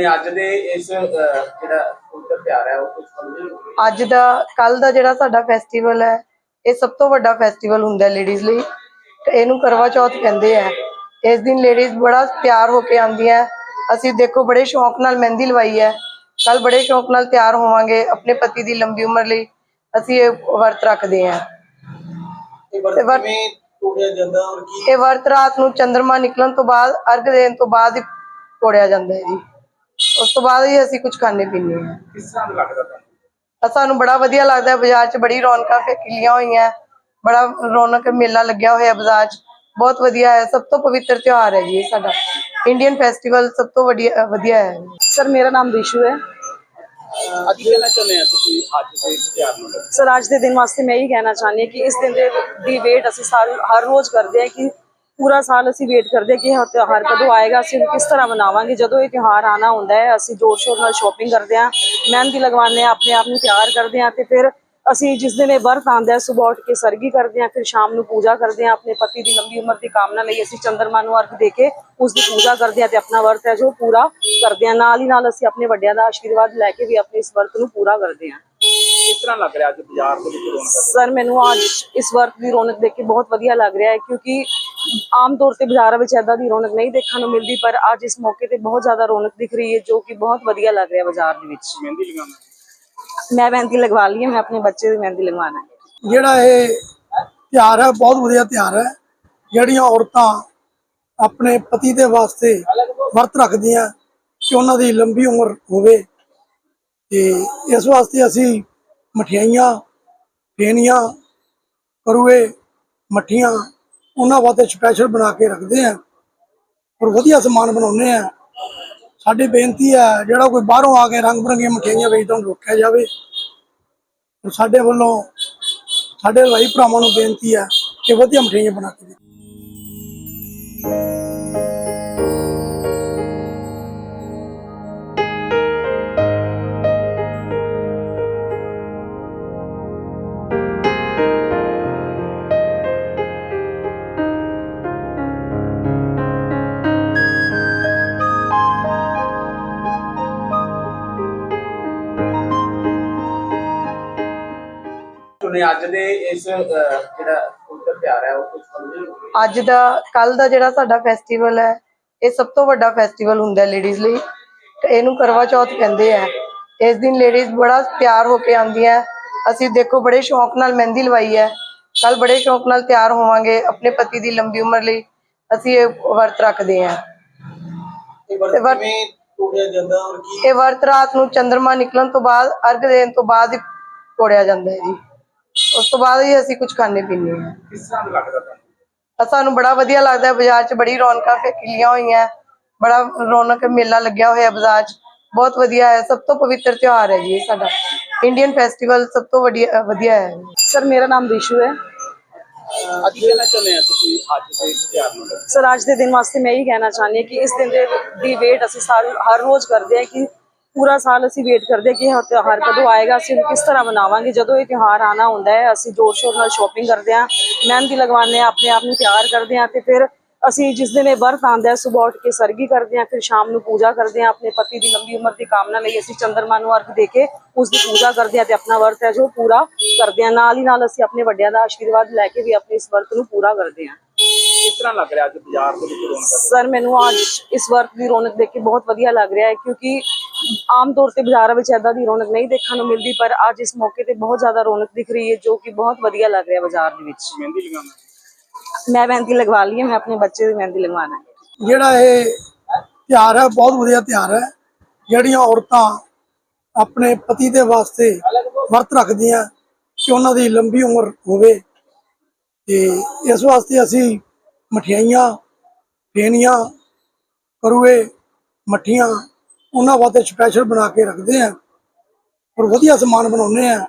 ਨੇ ਅੱਜ ਦੇ ਇਸ ਜਿਹੜਾ ਪਵਿੱਤਰ ਤਿਉਹਾਰ ਹੈ ਉਹ ਕੁਝ ਸਮਝੇ ਅੱਜ ਦਾ ਕੱਲ ਦਾ ਜਿਹੜਾ ਸਾਡਾ ਫੈਸਟੀਵਲ ਹੈ ਇਹ ਸਭ ਤੋਂ ਵੱਡਾ ਫੈਸਟੀਵਲ ਹੁੰਦਾ ਲੇਡੀਜ਼ ਲਈ। ਇਹਨੂੰ ਕਰਵਾ ਚੌਥ ਕਹਿੰਦੇ ਆ। ਇਸ ਦਿਨ ਲੇਡੀਜ਼ ਬੜਾ ਤਿਆਰ ਹੋ ਕੇ ਆਉਂਦੀਆਂ ਅਸੀਂ ਦੇਖੋ ਬੜੇ ਸ਼ੌਂਕ ਨਾਲ ਮਹਿੰਦੀ ਲਵਾਈ ਹੈ। ਕੱਲ ਬੜੇ ਸ਼ੌਂਕ ਨਾਲ ਤਿਆਰ ਹੋਵਾਂਗੇ ਆਪਣੇ ਪਤੀ ਦੀ ਲੰਬੀ ਉਮਰ ਲਈ। ਅਸੀਂ ਇਹ ਵਰਤ ਰੱਖਦੇ ਇਹ ਤੇ ਵਰ- ਕਿਵੇਂ ਤੋੜਿਆ ਜਾਂਦਾ ਔਰ ਕੀ ਇਹ ਵਰਤ ਰਾਤ ਨੂੰ ਚੰ드ਰਮਾ ਨਿਕਲਣ ਤੋਂ ਬਾਅਦ ਅਰਘ ਦੇਣ ਤੋਂ ਬਾਅਦ ਹੀ ਤੋੜਿਆ ਜਾਂਦਾ ਹੈ ਜੀ। ਉਸ ਤੋਂ ਬਾਅਦ ਹੀ ਅਸੀਂ ਕੁਝ ਖਾਣੇ ਪੀਂਦੇ ਹਾਂ। ਕਿਸ ਤਰ੍ਹਾਂ ਦਾ ਲੱਗਦਾ ਤੁਹਾਨੂੰ? ਤਾਂ ਸਾਨੂੰ ਬੜਾ ਵਧੀਆ ਲੱਗਦਾ ਹੈ ਬਾਜ਼ਾਰ 'ਚ ਬੜੀ ਰੌਣਕਾਂ ਖਿਲੀਆਂ ਹੋਈਆਂ ਬੜਾ ਰੌਣਕ ਮੇਲਾ ਲੱਗਿਆ ਹੋਇਆ ਬਾਜ਼ਾਰ 'ਚ। ਬਹੁਤ ਵਧੀਆ ਹੈ ਸਭ ਤੋਂ ਪਵਿੱਤਰ ਤਿਉਹਾਰ ਹੈ ਜੀ ਇਹ ਸਾਡਾ। ਇੰਡੀਅਨ ਫੈਸਟੀਵਲ ਸਭ ਤੋਂ ਵਧੀਆ ਵਧੀਆ ਹੈ। ਸਰ ਮੇਰਾ ਨਾਮ ਰਿਸ਼ੂ ਹੈ। ਅੱਜ ਕੀ ਕਹਿਣਾ ਚਾਹੁੰਦੇ ਆ ਤੁਸੀਂ ਅੱਜ ਦੇ ਇਸ ਤਿਉਹਾਰ ਨੂੰ ਲੈ ਕੇ? ਸਰ ਅੱਜ ਦੇ ਦਿਨ ਵਾਸਤੇ ਮੈਂ ਇਹੀ ਕਹਿਣਾ ਚਾਹੁੰਦੀ ਹਾਂ ਕਿ ਇਸ ਦਿਨ ਦੇ ਦੀ ਵੇਟ ਅਸੀਂ ਸਾਲ ਹਰ ਰੋਜ਼ ਕਰਦੇ ਹਾਂ ਕਿ ਪੂਰਾ ਸਾਲ ਅਸੀਂ ਵੇਟ ਕਰਦੇ ਹਾਂ ਕਿ ਇਹ ਤਿਉਹਾਰ ਕਦੋਂ ਆਏਗਾ, ਅਸੀਂ ਕਿਸ ਤਰ੍ਹਾਂ ਮਨਾਵਾਂਗੇ, ਜਦੋਂ ਇਹ ਤਿਉਹਾਰ ਆਣਾ ਹੁੰਦਾ ਹੈ, ਅਸੀਂ ਜ਼ੋਰ ਸ਼ੋਰ ਨਾਲ ਸ਼ਾਪਿੰਗ ਕਰਦੇ ਹਾਂ, ਮਹਿੰਦੀ ਲਗਵਾਉਂਦੇ ਹਾਂ, ਆਪਣੇ ਆਪ ਨੂੰ ਤਿਆਰ ਕਰਦੇ ਹਾਂ ਤੇ ਫਿਰ ਅਸੀਂ ਜਿਸ ਦਿਨ ਇਹ ਵਰਤ ਆਉਂਦਾ ਹੈ ਸਵੇਰ ਉੱਠ ਕੇ ਸਰਗੀ ਕਰਦੇ ਹਾਂ ਫਿਰ ਸ਼ਾਮ ਨੂੰ ਪੂਜਾ ਕਰਦੇ ਹਾਂ ਆਪਣੇ ਪਤੀ ਦੀ ਲੰਬੀ ਉਮਰ ਦੀ ਕਾਮਨਾ ਲਈ ਅਸੀਂ ਚੰਦਰਮਾ ਨੂੰ ਅਰਘ ਦੇ ਕੇ ਉਸ ਦੀ ਪੂਜਾ ਕਰਦੇ ਹਾਂ ਤੇ ਆਪਣਾ ਵਰਤ ਹੈ ਜੋ ਪੂਰਾ ਕਰਦੇ ਹਾਂ। ਨਾਲ ਹੀ ਨਾਲ ਅਸੀਂ ਆਪਣੇ ਵੱਡਿਆਂ ਦਾ ਆਸ਼ੀਰਵਾਦ ਲੈ ਕੇ ਵੀ ਆਪਣੇ ਇਸ ਵਰਤ ਨੂੰ ਪੂਰਾ ਕਰਦੇ ਹਾਂ। ਕਿਸ ਤਰ੍ਹਾਂ ਲੱਗ ਰਿਹਾ ਅੱਜ ਬਾਜ਼ਾਰ ਦੇ ਵਿੱਚ ਰੌਣਕ? ਸਰ ਮੈਨੂੰ ਅੱਜ ਇਸ ਵਰਤ ਦੀ ਰੌਣਕ ਦੇਖ ਕੇ ਬਹੁਤ ਵਧੀਆ ਲੱਗ ਰਿਹਾ ਹੈ ਕਿਉਂਕਿ ਆਮ ਤੌਰ ਤੇ ਬਾਜ਼ਾਰਾਂ ਵਿੱਚ ਐਦਾਂ ਦੀ ਰੌਣਕ ਨਹੀਂ ਦੇਖਣ ਨੂੰ ਮਿਲਦੀ ਪਰ ਅੱਜ ਇਸ ਮੌਕੇ ਤੇ ਬਹੁਤ ਜ਼ਿਆਦਾ ਰੌਣਕ ਦਿਖ ਰਹੀ ਹੈ ਜੋ ਕਿ ਬਹੁਤ ਵਧੀਆ ਲੱਗ ਰਿਹਾ ਬਾਜ਼ਾਰ ਦੇ ਵਿੱਚ। ਮਹਿੰਦੀ ਲਗਾਉਣਾ ਮੈਂ ਮਹਿੰਦੀ ਲਗਵਾ ਲਈ ਹੈ, ਮੈਂ ਆਪਣੇ ਬੱਚੇ ਦੀ ਮਹਿੰਦੀ ਲਗਵਾਉਣਾ ਹੈ। ਜਿਹੜਾ ਇਹ ਤਿਉਹਾਰ ਹੈ, ਬਹੁਤ ਵਧੀਆ ਤਿਉਹਾਰ ਹੈ। ਜਿਹੜੀਆਂ ਔਰਤਾਂ ਆਪਣੇ ਪਤੀ ਦੇ ਵਾਸਤੇ ਵਰਤ ਰੱਖਦੀਆਂ ਕਿ ਉਹਨਾਂ ਦੀ ਲੰਬੀ ਉਮਰ ਹੋਵੇ ਤੇ ਇਸ ਵਾਸਤੇ ਅਸੀਂ ਮਠਿਆਈਆਂ ਫੇਨੀਆਂ ਕਰੂਏ, ਮੱਠੀਆਂ, ਉਹਨਾਂ ਵਾਸਤੇ ਸਪੈਸ਼ਲ ਬਣਾ ਕੇ ਰੱਖਦੇ ਆ ਔਰ ਵਧੀਆ ਸਮਾਨ ਬਣਾਉਂਦੇ ਆ ਸਾਡੀ ਬੇਨਤੀ ਹੈ, ਜਿਹੜਾ ਕੋਈ ਬਾਹਰੋਂ ਆ ਕੇ ਰੰਗ ਬਰੰਗੀਆਂ ਮਠਿਆਈਆਂ ਵੇਚਦਾ ਉਹਨੂੰ ਰੋਕਿਆ ਜਾਵੇ। ਸਾਡੇ ਵੱਲੋਂ, ਸਾਡੇ ਭਾਈ ਭਰਾਵਾਂ ਨੂੰ ਬੇਨਤੀ ਹੈ ਕਿ ਵਧੀਆ ਮਠਿਆਈਆਂ ਬਣਾ ਕੇ ਦਿਓ ਨੇ ਅੱਜ ਦੇ ਇਸ ਜਿਹੜਾ ਪਵਿੱਤਰ ਤਿਉਹਾਰ ਹੈ ਉਹ ਕੁਝ ਸਮਝੇ ਅੱਜ ਦਾ ਕੱਲ ਦਾ ਜਿਹੜਾ ਸਾਡਾ ਫੈਸਟੀਵਲ ਹੈ ਇਹ ਸਭ ਤੋਂ ਵੱਡਾ ਫੈਸਟੀਵਲ ਹੁੰਦਾ ਲੇਡੀਜ਼ ਲਈ। ਤੇ ਇਹਨੂੰ ਕਰਵਾ ਚੌਥ ਕਹਿੰਦੇ ਆ। ਇਸ ਦਿਨ ਲੇਡੀਜ਼ ਬੜਾ ਤਿਆਰ ਹੋ ਕੇ ਆਉਂਦੀਆਂ ਅਸੀਂ ਦੇਖੋ ਬੜੇ ਸ਼ੌਂਕ ਨਾਲ ਮਹਿੰਦੀ ਲਵਾਈ ਹੈ। ਕੱਲ ਬੜੇ ਸ਼ੌਂਕ ਨਾਲ ਤਿਆਰ ਹੋਵਾਂਗੇ ਆਪਣੇ ਪਤੀ ਦੀ ਲੰਬੀ ਉਮਰ ਲਈ। ਅਸੀਂ ਇਹ ਵਰਤ ਰੱਖਦੇ ਹਾਂ। ਇਹ ਵਰਤ ਰਾਤ ਨੂੰ ਚੰ드ਰਮਾ ਨਿਕਲਣ ਤੋਂ ਬਾਅਦ ਅਰਘ ਦੇਣ ਤੋਂ ਬਾਅਦ ਤੋੜਿਆ ਜਾਂਦਾ ਹੈ ਜੀ। ਉਸ ਤੋਂ ਬਾਅਦ ਹੀ ਅਸੀਂ ਕੁਝ ਖਾਣੇ ਪੀਂਦੇ ਹਾਂ। ਕਿਸ ਤਰ੍ਹਾਂ ਦਾ ਲੱਗਦਾ ਤੁਹਾਨੂੰ? ਤਾਂ ਸਾਨੂੰ ਬੜਾ ਵਧੀਆ ਲੱਗਦਾ ਹੈ ਬਾਜ਼ਾਰ 'ਚ ਬੜੀ ਰੌਣਕਾਂ ਖਿਲੀਆਂ ਹੋਈਆਂ ਬੜਾ ਰੌਣਕ ਮੇਲਾ ਲੱਗਿਆ ਹੋਇਆ ਬਾਜ਼ਾਰ 'ਚ। ਬਹੁਤ ਵਧੀਆ ਹੈ ਸਭ ਤੋਂ ਪਵਿੱਤਰ ਤਿਉਹਾਰ ਹੈ ਜੀ ਸਾਡਾ। ਇੰਡੀਅਨ ਫੈਸਟੀਵਲ ਸਭ ਤੋਂ ਵਧੀਆ ਵਧੀਆ ਹੈ। ਸਰ ਮੇਰਾ ਨਾਮ ਰਿਸ਼ੂ ਹੈ। ਅੱਜ ਕੀ ਕਹਿਣਾ ਚਾਹੁੰਦੇ ਆ ਤੁਸੀਂ ਅੱਜ ਦੇ ਤਿਉਹਾਰ ਨੂੰ? ਸਰ ਅੱਜ ਦੇ ਦਿਨ ਵਾਸਤੇ ਮੈਂ ਇਹੀ ਕਹਿਣਾ ਚਾਹੁੰਦੀ ਹਾਂ ਕਿ ਇਸ ਦਿਨ ਦੇ ਦੀ ਵੇਟ ਅਸੀਂ ਹਰ ਰੋਜ਼ ਕਰਦੇ ਹਾਂ ਕਿ ਪੂਰਾ ਸਾਲ ਅਸੀਂ ਵੇਟ ਕਰਦੇ ਹਾਂ ਕਿ ਇਹ ਤਿਉਹਾਰ ਕਦੋਂ ਆਏਗਾ, ਅਸੀਂ ਕਿਸ ਤਰ੍ਹਾਂ ਮਨਾਵਾਂਗੇ, ਜਦੋਂ ਇਹ ਤਿਉਹਾਰ ਆਣਾ ਹੁੰਦਾ ਹੈ, ਅਸੀਂ ਜ਼ੋਰ ਸ਼ੋਰ ਨਾਲ ਸ਼ਾਪਿੰਗ ਕਰਦੇ ਹਾਂ, ਮਹਿੰਦੀ ਲਗਵਾਉਂਦੇ ਹਾਂ, ਆਪਣੇ ਆਪ ਨੂੰ ਤਿਆਰ ਕਰਦੇ ਹਾਂ ਤੇ ਫਿਰ ਅਸੀਂ ਜਿਸ ਦਿਨ ਇਹ ਵਰਤ ਆਉਂਦਾ ਹੈ ਸਵੇਰ ਉੱਠ ਕੇ ਸਰਗੀ ਕਰਦੇ ਹਾਂ, ਫਿਰ ਸ਼ਾਮ ਨੂੰ ਪੂਜਾ ਕਰਦੇ ਹਾਂ, ਆਪਣੇ ਪਤੀ ਦੀ ਲੰਬੀ ਉਮਰ ਦੀ ਕਾਮਨਾ ਲਈ ਅਸੀਂ ਚੰਦਰਮਾ ਨੂੰ ਅਰਘ ਦੇ ਕੇ ਉਸ ਦੀ ਪੂਜਾ ਕਰਦੇ ਹਾਂ ਤੇ ਆਪਣਾ ਵਰਤ ਹੈ ਜੋ ਪੂਰਾ ਕਰਦੇ ਹਾਂ। ਨਾਲ ਹੀ ਨਾਲ ਅਸੀਂ ਆਪਣੇ ਵੱਡਿਆਂ ਦਾ ਆਸ਼ੀਰਵਾਦ ਲੈ ਕੇ ਵੀ ਆਪਣੇ ਇਸ ਵਰਤ ਨੂੰ ਪੂਰਾ ਕਰਦੇ ਹਾਂ। ਕਿਸ ਤਰ੍ਹਾਂ ਲੱਗ ਰਿਹਾ ਅੱਜ ਬਾਜ਼ਾਰ ਦੇ ਵਿੱਚ ਰੌਣਕ? ਸਰ ਮੈਨੂੰ ਅੱਜ ਇਸ ਵਰਤ ਦੀ ਰੌਣਕ ਦੇਖ ਕੇ ਬਹੁਤ ਵਧੀਆ ਲੱਗ ਰਿਹਾ ਹੈ ਕਿਉਂਕਿ ਆਮ ਤੌਰ ਤੇ ਬਾਜ਼ਾਰਾਂ ਵਿੱਚ ਐਦਾਂ ਦੀ ਰੌਣਕ ਨਹੀਂ ਦੇਖਣ ਨੂੰ ਮਿਲਦੀ ਪਰ ਅੱਜ ਇਸ ਮੌਕੇ ਤੇ ਬਹੁਤ ਜ਼ਿਆਦਾ ਰੌਣਕ ਦਿਖ ਰਹੀ ਹੈ ਜੋ ਕਿ ਬਹੁਤ ਵਧੀਆ ਲੱਗ ਰਿਹਾ ਬਾਜ਼ਾਰ ਦੇ ਵਿੱਚ। ਮਹਿੰਦੀ ਲਗਾਉਣਾ। ਮੈਂ ਮਹਿੰਦੀ ਲਗਵਾ ਲਈ ਹੈ ਮੈਂ ਆਪਣੇ ਬੱਚੇ ਦੀ ਮਹਿੰਦੀ ਲਗਵਾਉਣਾ ਹੈ। ਜਿਹੜਾ ਇਹ ਤਿਉਹਾਰ ਹੈ ਬਹੁਤ ਵਧੀਆ ਤਿਉਹਾਰ ਹੈ। ਜਿਹੜੀਆਂ ਔਰਤਾਂ ਆਪਣੇ ਪਤੀ ਦੇ ਵਾਸਤੇ ਵਰਤ ਰੱਖਦੀਆਂ ਕਿ ਉਹਨਾਂ ਦੀ ਲੰਬੀ ਉਮਰ ਹੋਵੇ ਤੇ ਇਸ ਵਾਸਤੇ ਅਸੀਂ ਮਠਿਆਈਆਂ ਫੇਨੀਆਂ ਕਰੂਏ, ਮੱਠੀਆਂ, ਉਹਨਾਂ ਵਾਸਤੇ ਸਪੈਸ਼ਲ ਬਣਾ ਕੇ ਰੱਖਦੇ ਆ ਔਰ ਵਧੀਆ ਸਮਾਨ ਬਣਾਉਂਦੇ ਆ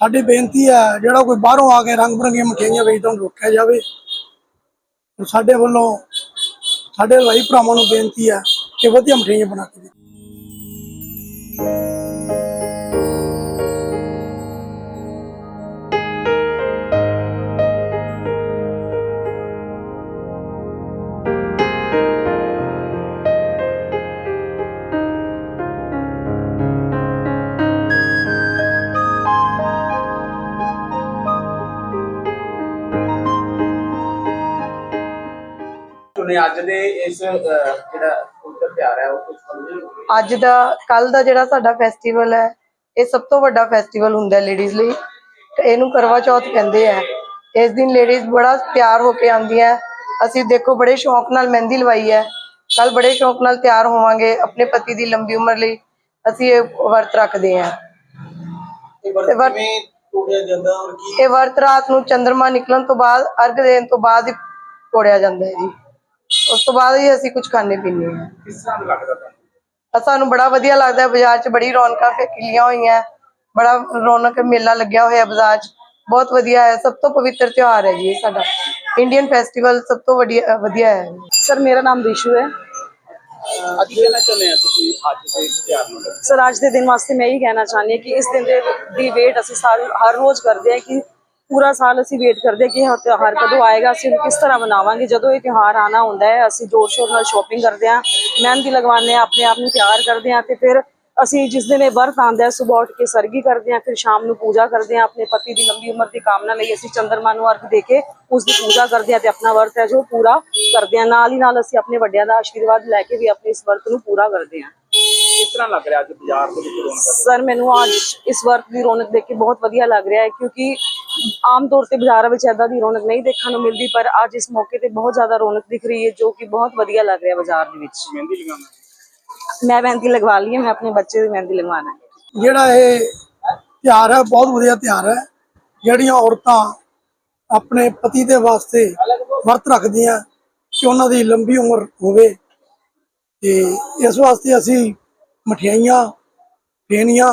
ਸਾਡੀ ਬੇਨਤੀ ਹੈ, ਜਿਹੜਾ ਕੋਈ ਬਾਹਰੋਂ ਆ ਕੇ ਰੰਗ ਬਰੰਗੀਆਂ ਮਠਿਆਈਆਂ ਵੇਚਦਾ, ਉਹਨੂੰ ਰੋਕਿਆ ਜਾਵੇ। ਔਰ ਸਾਡੇ ਵੱਲੋਂ, ਸਾਡੇ ਭਾਈ ਭਰਾਵਾਂ ਨੂੰ ਬੇਨਤੀ ਹੈ ਕਿ ਵਧੀਆ ਮਠਿਆਈਆਂ ਬਣਾ ਕੇ ਦਿਓ ਚੁਣੇ ਅੱਜ ਦੇ ਇਸ ਅਹ, ਜਿਹੜਾ ਪੁੱਤਰ ਤਿਉਹਾਰ ਹੈ ਉਹ ਕੁਝ ਸਮਝੇ ਅੱਜ ਦਾ ਕੱਲ ਦਾ ਜਿਹੜਾ ਸਾਡਾ ਫੈਸਟੀਵਲ ਹੈ ਇਹ ਸਭ ਤੋਂ ਵੱਡਾ ਫੈਸਟੀਵਲ ਹੁੰਦਾ ਲੇਡੀਜ਼ ਲਈ। ਇਹਨੂੰ ਕਰਵਾ ਚੌਥ ਕਹਿੰਦੇ ਆ। ਇਸ ਦਿਨ ਲੇਡੀਜ਼ ਬੜਾ ਤਿਆਰ ਹੋ ਕੇ ਆਉਂਦੀਆਂ ਅਸੀਂ ਦੇਖੋ ਬੜੇ ਸ਼ੌਂਕ ਨਾਲ ਮਹਿੰਦੀ ਲਵਾਈ ਹੈ। ਕੱਲ ਬੜੇ ਸ਼ੌਂਕ ਨਾਲ ਤਿਆਰ ਹੋਵਾਂਗੇ ਆਪਣੇ ਪਤੀ ਦੀ ਲੰਬੀ ਉਮਰ ਲਈ। ਅਸੀਂ ਇਹ ਵਰਤ ਰੱਖਦੇ ਹਾਂ। ਇਹ ਵਰਤ ਰਾਤ ਨੂੰ ਚੰ드ਰਮਾ ਨਿਕਲਣ ਤੋਂ ਬਾਅਦ ਅਰਘ ਦੇਣ ਤੋਂ ਬਾਅਦ ਹੀ ਤੋੜਿਆ ਜਾਂਦਾ ਹੈ ਜੀ। ਉਸ ਤੋਂ ਬਾਅਦ ਹੀ ਅਸੀਂ ਕੁਝ ਖਾਣੇ ਪੀਣੇ ਹਾਂ। ਕਿਸ ਤਰ੍ਹਾਂ ਦਾ ਲੱਗਦਾ ਤੁਹਾਨੂੰ? ਤਾਂ ਸਾਨੂੰ ਬੜਾ ਵਧੀਆ ਲੱਗਦਾ ਹੈ ਬਾਜ਼ਾਰ 'ਚ ਬੜੀ ਰੌਣਕਾਂ ਖਿਲੀਆਂ ਹੋਈਆਂ ਬੜਾ ਰੌਣਕ ਮੇਲਾ ਲੱਗਿਆ ਹੋਇਆ ਬਾਜ਼ਾਰ 'ਚ। ਬਹੁਤ ਵਧੀਆ ਹੈ ਸਭ ਤੋਂ ਪਵਿੱਤਰ ਤਿਉਹਾਰ ਹੈ ਜੀ ਇਹ ਸਾਡਾ। ਇੰਡੀਅਨ ਫੈਸਟੀਵਲ ਸਭ ਤੋਂ ਵਧੀਆ ਵਧੀਆ ਹੈ। ਸਰ ਮੇਰਾ ਨਾਮ ਰਿਸ਼ੂ ਹੈ। ਅੱਜ ਕਹਿਣਾ ਚਾਹੁੰਦੇ ਆ ਤੁਸੀਂ ਅੱਜ ਦੇ ਇਸ ਤਿਉਹਾਰ ਨੂੰ ਲੈ ਕੇ? ਸਰ ਅੱਜ ਦੇ ਦਿਨ ਵਾਸਤੇ ਮੈਂ ਇਹੀ ਕਹਿਣਾ ਚਾਹੁੰਦੀ ਹਾਂ ਕਿ ਇਸ ਦਿਨ ਦੇ ਦੀ ਵੇਟ ਅਸੀਂ ਹਰ ਰੋਜ਼ ਕਰਦੇ ਹਾਂ ਕਿ ਪੂਰਾ ਸਾਲ ਅਸੀਂ ਵੇਟ ਕਰਦੇ ਕਿ ਇਹ ਤਿਉਹਾਰ ਕਦੋਂ ਆਏਗਾ ਅਸੀਂ ਕਿਸ ਤਰ੍ਹਾਂ ਮਨਾਵਾਂਗੇ? ਜਦੋਂ ਇਹ ਤਿਉਹਾਰ ਆਣਾ ਹੁੰਦਾ ਹੈ ਅਸੀਂ ਜ਼ੋਰ ਸ਼ੋਰ ਨਾਲ ਸ਼ਾਪਿੰਗ ਕਰਦੇ ਹਾਂ ਮਹਿੰਦੀ ਲਗਵਾਉਂਦੇ ਹਾਂ ਆਪਣੇ ਆਪ ਨੂੰ ਤਿਆਰ ਕਰਦੇ ਹਾਂ ਤੇ ਫਿਰ ਅਸੀਂ ਜਿਸ ਦਿਨ ਇਹ ਵਰਤ ਆਉਂਦਾ ਹੈ ਸੁਬਾਹ ਉੱਠ ਕੇ ਸਰਗੀ ਕਰਦੇ ਹਾਂ ਫਿਰ ਸ਼ਾਮ ਨੂੰ ਪੂਜਾ ਕਰਦੇ ਹਾਂ ਆਪਣੇ ਪਤੀ ਦੀ ਲੰਬੀ ਉਮਰ ਦੀ ਕਾਮਨਾ ਲਈ ਅਸੀਂ ਚੰਦਰਮਾ ਨੂੰ ਅਰਘ ਦੇ ਕੇ ਉਸ ਦੀ ਪੂਜਾ ਕਰਦੇ ਹਾਂ ਤੇ ਆਪਣਾ ਵਰਤ ਹੈ ਜੋ ਪੂਰਾ ਕਰਦੇ ਹਾਂ। ਨਾਲ ਹੀ ਨਾਲ ਅਸੀਂ ਆਪਣੇ ਵੱਡਿਆਂ ਦਾ ਆਸ਼ੀਰਵਾਦ ਲੈ ਕੇ ਵੀ ਆਪਣੇ ਇਸ ਵਰਤ ਨੂੰ ਪੂਰਾ ਕਰਦੇ ਹਾਂ। ਕਿਸ ਤਰ੍ਹਾਂ ਲੱਗ ਰਿਹਾ ਅੱਜ ਬਾਜ਼ਾਰ ਦੇ ਵਿੱਚ ਰੌਣਕ? ਸਰ ਮੈਨੂੰ ਅੱਜ ਇਸ ਵਰਤ ਦੀ ਰੌਣਕ ਦੇਖ ਕੇ ਬਹੁਤ ਵਧੀਆ ਲੱਗ ਰਿਹਾ ਹੈ ਕਿਉਂਕਿ ਆਮ ਤੌਰ ਤੇ ਬਾਜ਼ਾਰਾਂ ਵਿੱਚ ਐਦਾਂ ਦੀ ਰੌਣਕ ਨਹੀਂ ਦੇਖਣ ਨੂੰ ਮਿਲਦੀ ਪਰ ਅੱਜ ਇਸ ਮੌਕੇ ਤੇ ਬਹੁਤ ਜ਼ਿਆਦਾ ਰੌਣਕ ਦਿਖ ਰਹੀ ਹੈ ਜੋ ਕਿ ਬਹੁਤ ਵਧੀਆ ਲੱਗ ਰਿਹਾ ਬਾਜ਼ਾਰ ਦੇ ਵਿੱਚ। ਮਹਿੰਦੀ ਲਗਾਉਣਾ। ਮੈਂ ਮਹਿੰਦੀ ਲਗਵਾ ਲਈ ਹੈ ਮੈਂ ਆਪਣੇ ਬੱਚੇ ਦੀ ਮਹਿੰਦੀ ਲਗਵਾਉਣਾ ਹੈ। ਜਿਹੜਾ ਇਹ ਤਿਉਹਾਰ ਹੈ ਬਹੁਤ ਵਧੀਆ ਤਿਉਹਾਰ ਹੈ ਜਿਹੜੀਆਂ ਔਰਤਾਂ ਆਪਣੇ ਪਤੀ ਦੇ ਵਾਸਤੇ ਵਰਤ ਰੱਖਦੀਆਂ ਕਿ ਉਹਨਾਂ ਦੀ ਲੰਬੀ ਉਮਰ ਹੋਵੇ। ਤੇ ਇਸ ਵਾਸਤੇ ਅਸੀਂ ਮਠਿਆਈਆਂ ਫੇਨੀਆਂ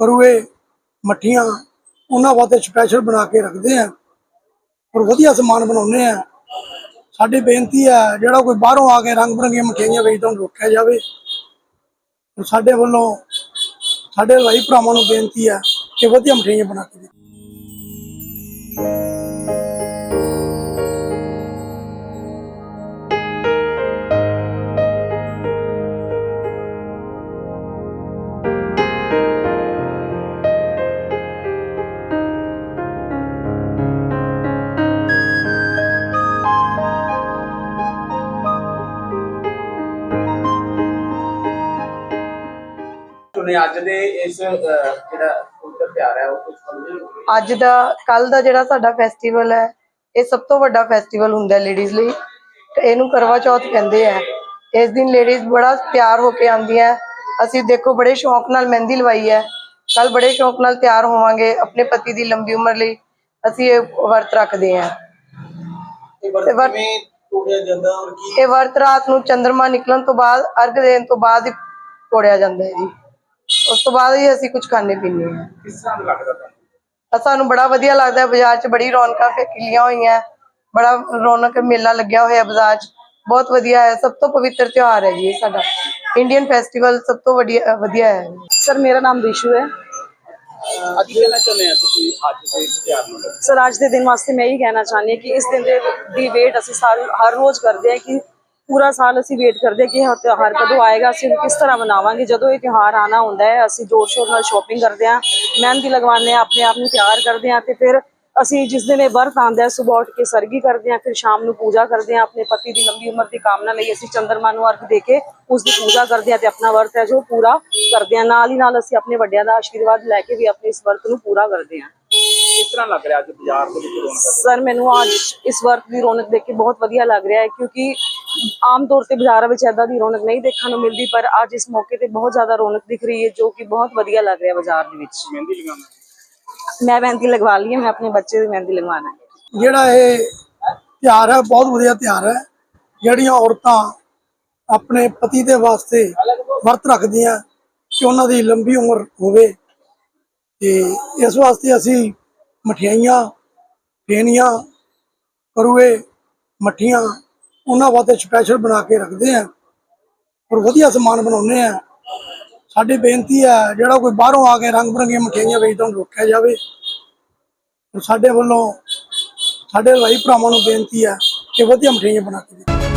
ਕਰੂਏ ਮੱਠੀਆਂ ਉਹਨਾਂ ਵਾਸਤੇ ਸਪੈਸ਼ਲ ਬਣਾ ਕੇ ਰੱਖਦੇ ਆ। ਔਰ ਵਧੀਆ ਸਮਾਨ ਬਣਾਉਂਦੇ ਆ। ਸਾਡੀ ਬੇਨਤੀ ਹੈ ਜਿਹੜਾ ਕੋਈ ਬਾਹਰੋਂ ਆ ਕੇ ਰੰਗ ਬਰੰਗੀਆਂ ਮਠਿਆਈਆਂ ਵੇਚਦਾ ਉਹਨੂੰ ਰੋਕਿਆ ਜਾਵੇ। ਤੇ ਸਾਡੇ ਵੱਲੋਂ, ਸਾਡੇ ਭਾਈ ਭਰਾਵਾਂ ਨੂੰ ਬੇਨਤੀ ਹੈ ਕਿ ਵਧੀਆ ਮਠਿਆਈਆਂ ਬਣਾ ਕੇ ਦਿਓ ਅੱਜ ਦੇ ਇਸ ਅਹ, ਜਿਹੜਾ ਪੁੱਤਰ ਤਿਉਹਾਰ ਹੈ ਉਹ ਕੁਝ ਸਮਝੇ ਅੱਜ ਦਾ ਕੱਲ ਦਾ ਜਿਹੜਾ ਸਾਡਾ ਫੈਸਟੀਵਲ ਹੈ ਇਹ ਸਭ ਤੋਂ ਵੱਡਾ ਫੈਸਟੀਵਲ ਹੁੰਦਾ ਲੇਡੀਜ਼ ਲਈ। ਇਹਨੂੰ ਕਰਵਾ ਚੌਥ ਕਹਿੰਦੇ ਆ। ਇਸ ਦਿਨ ਲੇਡੀਜ਼ ਬੜਾ ਤਿਆਰ ਹੋ ਕੇ ਆਉਂਦੀਆਂ ਅਸੀਂ ਦੇਖੋ ਬੜੇ ਸ਼ੌਂਕ ਨਾਲ ਮਹਿੰਦੀ ਲਵਾਈ ਹੈ। ਕੱਲ ਬੜੇ ਸ਼ੌਂਕ ਨਾਲ ਤਿਆਰ ਹੋਵਾਂਗੇ ਆਪਣੇ ਪਤੀ ਦੀ ਲੰਬੀ ਉਮਰ ਲਈ। ਅਸੀਂ ਇਹ ਵਰਤ ਰੱਖਦੇ ਇਹ ਤੇ ਵਰ- ਕਿਵੇਂ ਤੋੜਿਆ ਜਾਂਦਾ ਔਰ ਕੀ ਇਹ ਵਰਤ ਰਾਤ ਨੂੰ ਚੰ드ਰਮਾ ਨਿਕਲਣ ਤੋਂ ਬਾਅਦ ਅਰਘ ਦੇਣ ਤੋਂ ਬਾਅਦ ਤੋੜਿਆ ਜਾਂਦਾ ਹੈ ਜੀ। ਉਸ ਤੋਂ ਬਾਅਦ ਹੀ ਅਸੀਂ ਕੁਝ ਖਾਣੇ ਪੀਣੇ ਹਾਂ। ਕਿਸ ਤਰ੍ਹਾਂ ਦਾ ਲੱਗਦਾ ਤੁਹਾਨੂੰ? ਤਾਂ ਸਾਨੂੰ ਬੜਾ ਵਧੀਆ ਲੱਗਦਾ ਹੈ ਬਾਜ਼ਾਰ 'ਚ ਬੜੀ ਰੌਣਕਾਂ ਖਿਲੀਆਂ ਹੋਈਆਂ ਬੜਾ ਰੌਣਕ ਮੇਲਾ ਲੱਗਿਆ ਹੋਇਆ ਬਾਜ਼ਾਰ 'ਚ। ਬਹੁਤ ਵਧੀਆ ਹੈ ਸਭ ਤੋਂ ਪਵਿੱਤਰ ਤਿਉਹਾਰ ਹੈ ਜੀ ਇਹ ਸਾਡਾ। ਇੰਡੀਅਨ ਫੈਸਟੀਵਲ ਸਭ ਤੋਂ ਵਧੀਆ ਵਧੀਆ ਹੈ। ਸਰ ਮੇਰਾ ਨਾਮ ਰਿਸ਼ੂ ਹੈ। ਅੱਜ ਕਹਿਣਾ ਚਾਹੁੰਦੇ ਆ ਤੁਸੀਂ ਅੱਜ ਦੇ ਇਸ ਤਿਉਹਾਰ ਨੂੰ ਲੈ ਕੇ? ਸਰ ਅੱਜ ਦੇ ਦਿਨ ਵਾਸਤੇ ਮੈਂ ਇਹੀ ਕਹਿਣਾ ਚਾਹੁੰਦੀ ਹਾਂ ਕਿ ਇਸ ਦਿਨ ਦੇ ਦੀ ਵੇਟ ਅਸੀਂ ਸਾਲ ਹਰ ਰੋਜ਼ ਕਰਦੇ ਹਾਂ ਕਿ ਪੂਰਾ ਸਾਲ ਅਸੀਂ ਵੇਟ ਕਰਦੇ ਕਿ ਇਹ ਤਿਉਹਾਰ ਕਦੋਂ ਆਏਗਾ ਅਸੀਂ ਕਿਸ ਤਰ੍ਹਾਂ ਮਨਾਵਾਂਗੇ ਜਦੋਂ ਇਹ ਤਿਉਹਾਰ ਆਣਾ ਹੁੰਦਾ ਹੈ ਅਸੀਂ ਜ਼ੋਰ ਸ਼ੋਰ ਨਾਲ ਸ਼ਾਪਿੰਗ ਕਰਦੇ ਹਾਂ ਮਹਿੰਦੀ ਲਗਵਾਉਂਦੇ ਹਾਂ ਆਪਣੇ ਆਪ ਨੂੰ ਤਿਆਰ ਕਰਦੇ ਹਾਂ ਤੇ ਫਿਰ ਅਸੀਂ ਜਿਸ ਦਿਨ ਇਹ ਵਰਤ ਆਉਂਦਾ ਹੈ ਸੁਬਾਹ ਉੱਠ ਕੇ ਸਰਗੀ ਕਰਦੇ ਹਾਂ ਫਿਰ ਸ਼ਾਮ ਨੂੰ ਪੂਜਾ ਕਰਦੇ ਹਾਂ ਆਪਣੇ ਪਤੀ ਦੀ ਲੰਬੀ ਉਮਰ ਦੀ ਕਾਮਨਾ ਲਈ ਅਸੀਂ ਚੰਦਰਮਾ ਨੂੰ ਅਰਘ ਦੇ ਕੇ ਉਸ ਦੀ ਪੂਜਾ ਕਰਦੇ ਹਾਂ ਤੇ ਆਪਣਾ ਵਰਤ ਹੈ ਜੋ ਪੂਰਾ ਕਰਦੇ ਹਾਂ। ਨਾਲ ਹੀ ਨਾਲ ਅਸੀਂ ਆਪਣੇ ਵੱਡਿਆਂ ਦਾ ਆਸ਼ੀਰਵਾਦ ਲੈ ਕੇ ਵੀ ਆਪਣੇ ਇਸ ਵਰਤ ਨੂੰ ਪੂਰਾ ਕਰਦੇ ਹਾਂ। ਕਿਸ ਤਰ੍ਹਾਂ ਲੱਗ ਰਿਹਾ ਅੱਜ ਬਾਜ਼ਾਰ ਦੇ ਵਿੱਚ ਰੌਣਕ? ਸਰ ਮੈਨੂੰ ਅੱਜ ਇਸ ਵਰਤ ਦੀ ਰੌਣਕ ਦੇਖ ਕੇ ਬਹੁਤ ਵਧੀਆ ਲੱਗ ਰਿਹਾ ਹੈ ਕਿਉਂਕਿ ਆਮ ਤੌਰ ਤੇ ਬਾਜ਼ਾਰਾਂ ਵਿੱਚ ਐਦਾਂ ਦੀ ਰੌਣਕ ਨਹੀਂ ਦੇਖਣ ਨੂੰ ਮਿਲਦੀ ਪਰ ਅੱਜ ਇਸ ਮੌਕੇ ਤੇ ਬਹੁਤ ਜ਼ਿਆਦਾ ਰੌਣਕ ਦਿਖ ਰਹੀ ਹੈ ਜੋ ਕਿ ਬਹੁਤ ਵਧੀਆ ਲੱਗ ਰਿਹਾ ਬਾਜ਼ਾਰ ਦੇ ਵਿੱਚ। ਮਹਿੰਦੀ ਲਗਾਉਣਾ। ਮੈਂ ਮਹਿੰਦੀ ਲਗਵਾ ਲਈ ਹੈ ਮੈਂ ਆਪਣੇ ਬੱਚੇ ਦੀ ਮਹਿੰਦੀ ਲਗਵਾਉਣਾ ਹੈ। ਜਿਹੜਾ ਇਹ ਤਿਉਹਾਰ ਹੈ ਬਹੁਤ ਵਧੀਆ ਤਿਉਹਾਰ ਹੈ। ਜਿਹੜੀਆਂ ਔਰਤਾਂ ਆਪਣੇ ਪਤੀ ਦੇ ਵਾਸਤੇ ਵਰਤ ਰੱਖਦੀਆਂ ਕਿ ਉਹਨਾਂ ਦੀ ਲੰਬੀ ਉਮਰ ਹੋਵੇ ਤੇ ਇਸ ਵਾਸਤੇ ਅਸੀਂ ਮਠਿਆਈਆਂ ਫੇਨੀਆਂ ਕਰੂਏ ਮੱਠੀਆਂ ਉਹਨਾਂ ਵਾਸਤੇ ਸਪੈਸ਼ਲ ਬਣਾ ਕੇ ਰੱਖਦੇ ਆ। ਔਰ ਵਧੀਆ ਸਮਾਨ ਬਣਾਉਂਦੇ ਆ। ਸਾਡੀ ਬੇਨਤੀ ਹੈ ਜਿਹੜਾ ਕੋਈ ਬਾਹਰੋਂ ਆ ਕੇ ਰੰਗ ਬਰੰਗੀਆਂ ਮਠਿਆਈਆਂ ਵੇਚਦਾ ਉਹਨੂੰ ਰੋਕਿਆ ਜਾਵੇ। ਸਾਡੇ ਵੱਲੋਂ, ਸਾਡੇ ਭਾਈ ਭਰਾਵਾਂ ਨੂੰ ਬੇਨਤੀ ਹੈ ਕਿ ਵਧੀਆ ਮਠਿਆਈਆਂ ਬਣਾ ਕੇ ਦਿਓ